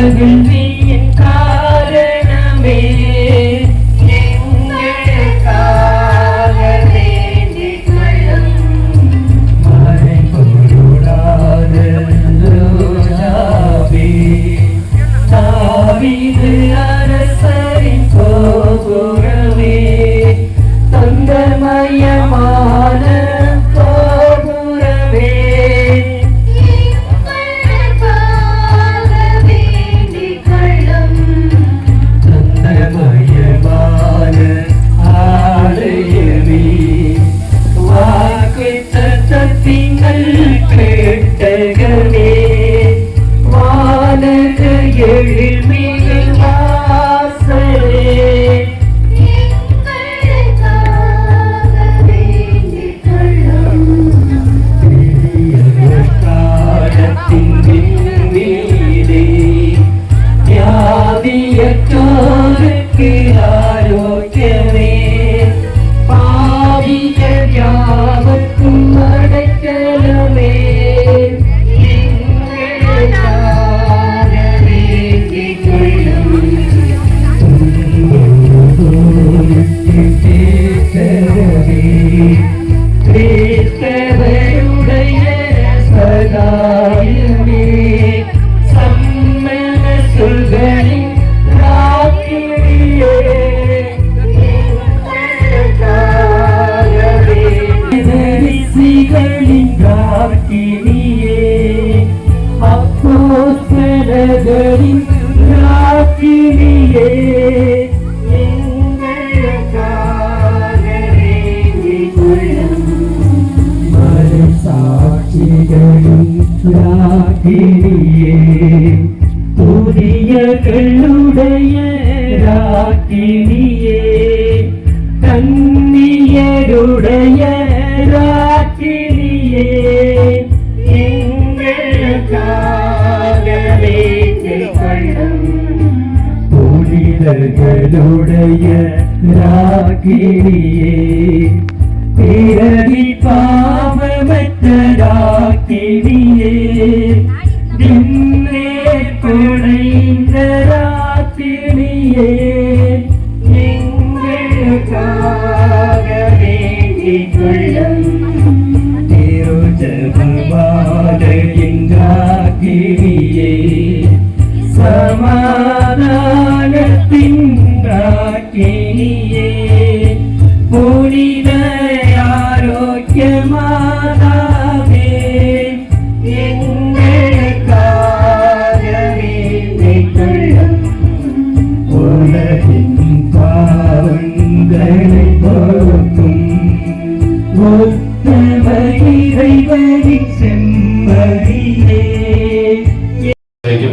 மகிழ்ச்சியின் ஆசிகளின் காட்டினியே அப்போஸ்தலர்களின் காட்டினியே புதிய கல்லுடைய ராக்கினியே தன்னியருடைய ரா கேளியே பிறகிப்பார்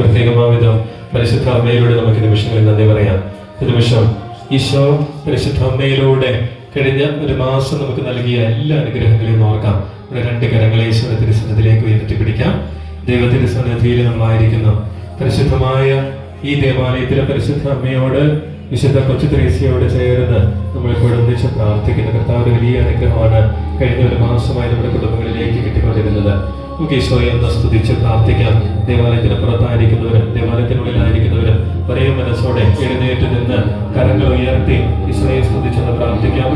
പ്രത്യേകമാവിധം പരിശുദ്ധ അമ്മയിലൂടെ നമുക്ക് നിമിഷങ്ങളിൽ നന്ദി പറയാം. നിമിഷം ഈശോ പരിശുദ്ധ അമ്മയിലൂടെ കഴിഞ്ഞ ഒരു മാസം നമുക്ക് നൽകിയ എല്ലാ അനുഗ്രഹങ്ങളെയും ഓർക്കാം. നമ്മുടെ രണ്ട് കരങ്ങളെ ഈശോയുടെ ഉയർത്തി പിടിക്കാം ദൈവത്തിന്റെ സന്നിധിയിൽ നമ്മളായിരിക്കുന്നു. പരിശുദ്ധമായ ഈ ദേവാലയത്തിലെ പരിശുദ്ധ അമ്മയോട് വിശുദ്ധ കൊച്ചു ത്രേസ്യയോട് ചേർന്ന് നമ്മൾ ഇപ്പോൾ ഒന്നിച്ച് പ്രാർത്ഥിക്കുന്ന. കർത്താവ് വലിയ അനുഗ്രഹമാണ് കഴിഞ്ഞ ഒരു മാസമായി നമ്മുടെ കുടുംബങ്ങളിലേക്ക് കിട്ടിക്കൊണ്ടിരുന്നത്. നമുക്ക് ഈശോയെ ഒന്ന് സ്തുതിച്ച് പ്രാർത്ഥിക്കാം. ദേവാലയത്തിന് പുറത്തായിരിക്കുന്നവരും ദേവാലയത്തിനുള്ളിലായിരിക്കുന്നവരും ഒരേ മനസ്സോടെ എഴുന്നേറ്റ് നിന്ന് കരങ്ങൾ ഉയർത്തി ഈശോയെ സ്തുതിച്ചെന്ന് പ്രാർത്ഥിക്കാം.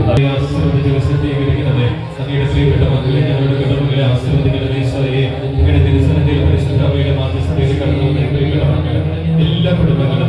കുടുംബങ്ങളെ ആശീർവദിക്കണമേ വന്ന എല്ലാ കുടുംബങ്ങളും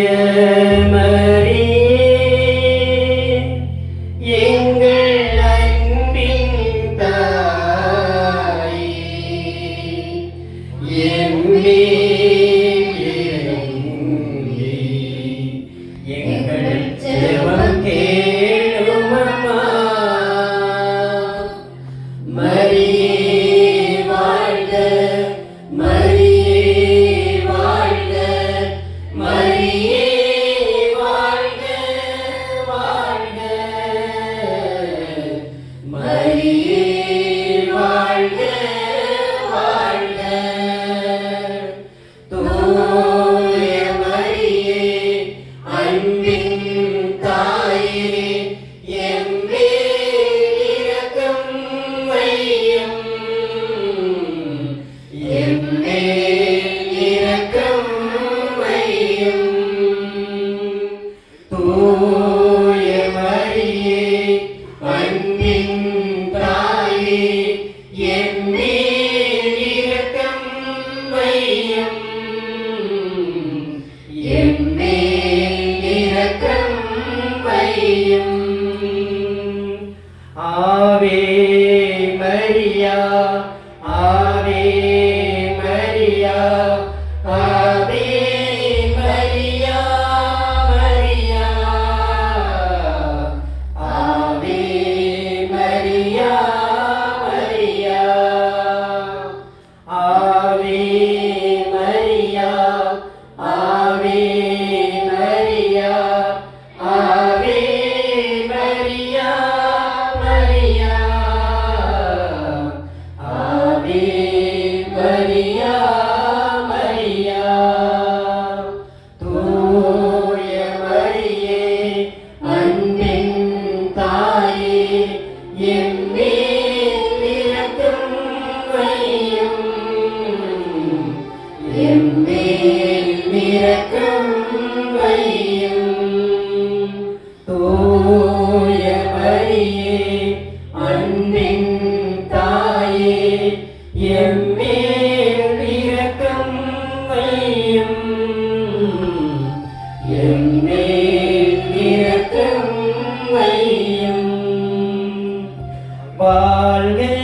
Yeah. આવે in me. வாழ்க